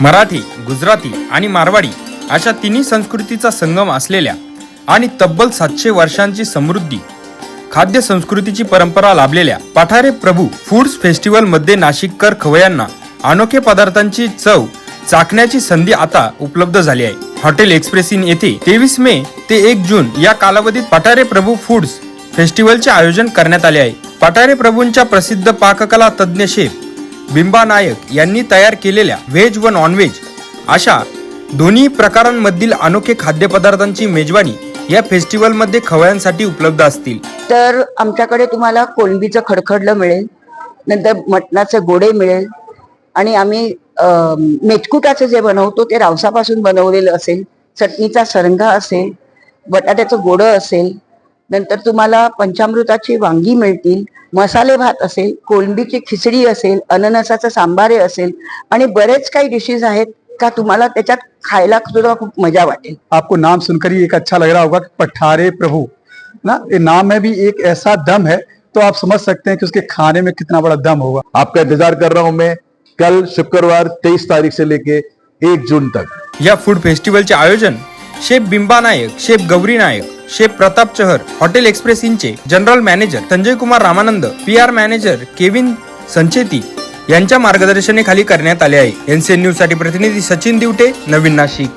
मराठी गुजराती आणि मारवाडी अशा तिन्ही संस्कृतीचा संगम असलेल्या आणि तब्बल सातशे वर्षांची समृद्धी खाद्य संस्कृतीची परंपरा लाभलेल्या पठारे प्रभू फूड्स फेस्टिवलमध्ये नाशिककर खवयांना अनोखे पदार्थांची चव चाखण्याची संधी आता उपलब्ध झाली आहे. हॉटेल एक्सप्रेस इन येथे तेवीस मे ते एक जून या कालावधीत पठारे प्रभू फूड्स फेस्टिवलचे आयोजन करण्यात आले आहे. पठारे प्रभूंच्या प्रसिद्ध पाककला तज्ज्ञ शेफ बिंबा नायक यांनी तयार केलेल्या व्हेज व नॉनव्हेज अशा दोन्ही प्रकारांमधील अनोखे खाद्यपदार्थांची मेजवानी या फेस्टिवलमध्ये खवळ्यांसाठी उपलब्ध असतील. तर आमच्याकडे तुम्हाला कोळंबीचं खडखडलं मिळेल नंतर मटणाचे गोडे मिळेल आणि आम्ही अं, मेचकुटाचं जे बनवतो ते रावसापासून बनवलेलं असेल चटणीचा सरंगा असेल बटाट्याचं गोडं असेल नंतर तुम्हाला पंचामृताची वांगी मिळतील मसाले भात असेल कोळंबीची खिचडी असेल अननसाचं सांबारे असेल आणि बरेच काही डिशेस आहेत का तुम्हाला त्याच्यात खायला सुद्धा खूप मजा वाटेल. आपको नाम सुनकर ही एक अच्छा लग रहा होगा पठारे प्रभु. ना ये नाम में भी एक ऐसा दम है तो आप समझ सकते हैं कि उसके खाने में कितना बड़ा दम होगा। आपका इंतजार कर रहा हूं मैं कल शुक्रवार तेईस तारीख से लेके एक जून तक। या फूड फेस्टिवलचे आयोजन chef Bimba Naik chef Gauri Naik chef Pratap Chahar hotel express इनचे general manager Sanjay Kumar Ramanand P R manager Kevin Sancheti यांच्या मार्गदर्शनाखाली करण्यात आले आहे. एनसीएन न्यूजसाठी प्रतिनिधी सचिन दिवटे नवीन नाशिक.